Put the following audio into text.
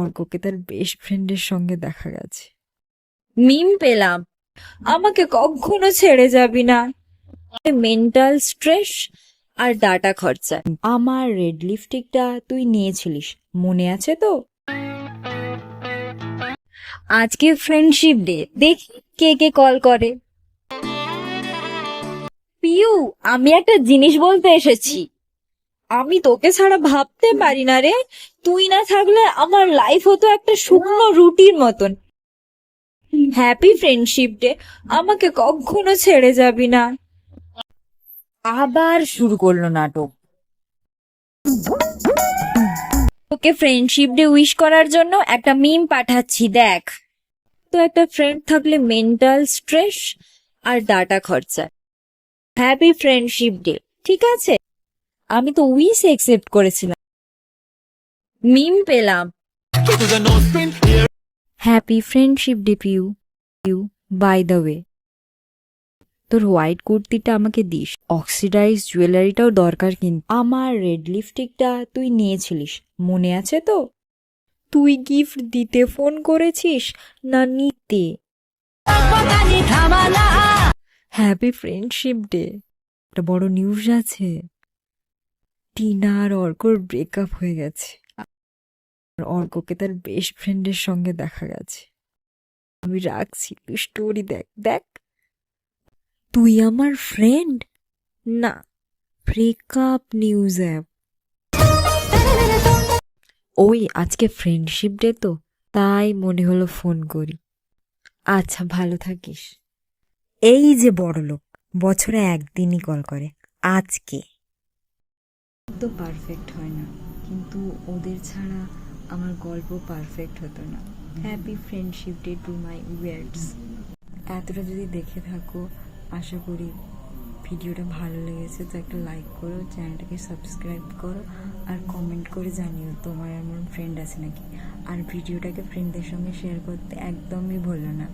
অর্ককে তার বেস্ট ফ্রেন্ডের সঙ্গে দেখা গেছে। মিম পেলাম। আমাকে কখনো ছেড়ে যাবি না। মেন্টাল স্ট্রেস আর ডাটা খরচা। আমার রেড লিপস্টিকটা তুই নিয়েছিলিস মনে আছে তো? আজকে ফ্রেন্ডশিপ ডে দেখি কে কে কল করে। পিউ আমি একটা জিনিস বলতে এসেছি। আমি তোকে ছাড়া ভাবতে পারি না রে। তুই না থাকলে আমার লাইফ হতো একটা শুকনো রুটির মতন। হ্যাপি ফ্রেন্ডশিপ ডে আমাকে কখনো ছেড়ে যাবি না। আবার শুরু করল নাটক। তোকে ফ্রেন্ডশিপ ডে উইশ করার জন্য একটা মিম পাঠাচ্ছি দেখ। তো একটা ফ্রেন্ড থাকলে মেন্টাল স্ট্রেস আর ডাটা খরচা। হ্যাপি ফ্রেন্ডশিপ ডে ঠিক আছে? আমি তো উইস একসেপ্ট করেছিলাম। মিম পেলাম। Happy friendship day you by the way তোর হোয়াইট কুর্তিটা আমাকে দিস। অক্সিডাইজ জুয়েলারিটাও দরকার কিন্তু। আমার রেড লিপস্টিকটা তুই নিয়েছিলিস। মনে আছে তো? তুই গিফট দিতে ফোন করেছিস না নিতে? হ্যাপি ফ্রেন্ডশিপ ডে একটা বড় নিউজ আছে। টিনা আর অর্কর ব্রেকআপ হয়ে গেছে। অর্ককে তার বেস্ট ফ্রেন্ডের সঙ্গে দেখা গেছে। আমি রাখছি, তুই স্টোরি দেখ দেখ। তুই আমার ফ্রেন্ড না ব্রেকআপ নিউজ অ্যাপ ওই আজকে ফ্রেন্ডশিপ ডে তো, তাই মনে হলো ফোন করি। আচ্ছা ভালো থাকিস। এই যে বড় লোক বছরে একদিনই কল করে, আজকে। তো পারফেক্ট হয় না। কিন্তু ওদের ছাড়া আমার গল্প পারফেক্ট হতো না। Happy friendship day to my words এতটা যদি দেখে থাকো, আশা করি ভিডিওটা ভালো লেগেছে। তো একটা লাইক করো, চ্যানেলটাকে সাবস্ক্রাইব করো, আর কমেন্ট করে জানিও তোমার এমন ফ্রেন্ড আছে নাকি। আর ভিডিওটাকে ফ্রেন্ডদের সঙ্গে শেয়ার করতে একদমই ভুলো না।